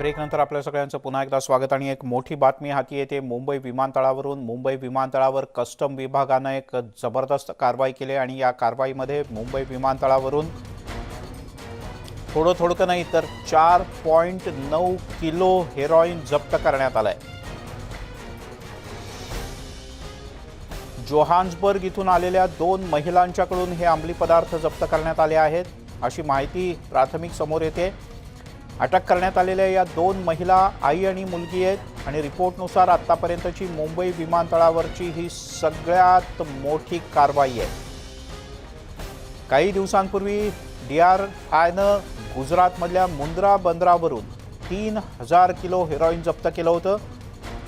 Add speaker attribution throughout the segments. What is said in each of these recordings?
Speaker 1: ब्रेकनंतर आपल्या सगळ्यांचं पुन्हा एकदा स्वागत. आणि एक मोठी बातमी हाती येते. मुंबई विमानतळावरून मुंबई विमानतळावर कस्टम विभागानं एक जबरदस्त कारवाई केली आणि या कारवाईमध्ये मुंबई विमानतळावरून थोडं थोडकं नाही तर चार पॉईंट नऊ किलो हेरॉईन जप्त करण्यात आलंय. जोहान्सबर्ग इथून आलेल्या दोन महिलांच्याकडून हे अंमली पदार्थ जप्त करण्यात आले आहेत. अशी माहिती प्राथमिक समोर येते. अटक करण्यात आलेल्या या दोन महिला आई आणि मुलगी आहेत आणि रिपोर्टनुसार आत्तापर्यंतची मुंबई विमानतळावरची ही सगळ्यात मोठी कारवाई आहे. काही दिवसांपूर्वी डी आर आयनं गुजरातमधल्या मुंद्रा बंदरावरून तीन हजार किलो हेरॉईन जप्त केलं होतं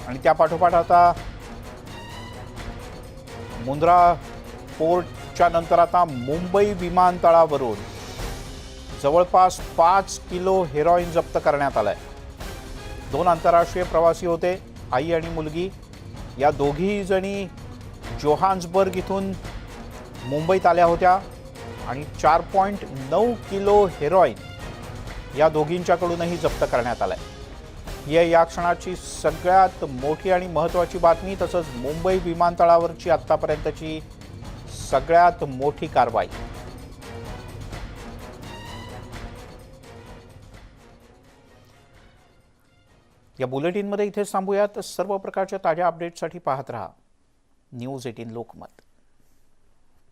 Speaker 1: आणि त्या पाठोपाठ आता मुंद्रा पोर्टच्या नंतर आता मुंबई विमानतळावरून जवळपास पाच किलो हेरॉईन जप्त करण्यात आलाय. दोन आंतरराष्ट्रीय प्रवासी होते आई आणि मुलगी. या दोघी जणी जोहान्सबर्ग इथून मुंबईत आल्या होत्या आणि चार पॉईंट नऊ किलो हेरॉईन या दोघींच्याकडूनही जप्त करण्यात आलाय. ही आहे या क्षणाची सगळ्यात मोठी आणि महत्त्वाची बातमी तसंच मुंबई विमानतळावरची आत्तापर्यंतची सगळ्यात मोठी कारवाई. या बुलेटिनमध्ये इथेच थांबूयात. सर्व प्रकारच्या ताज्या अपडेट्ससाठी पाहत रहा. News eighteen Lokmat.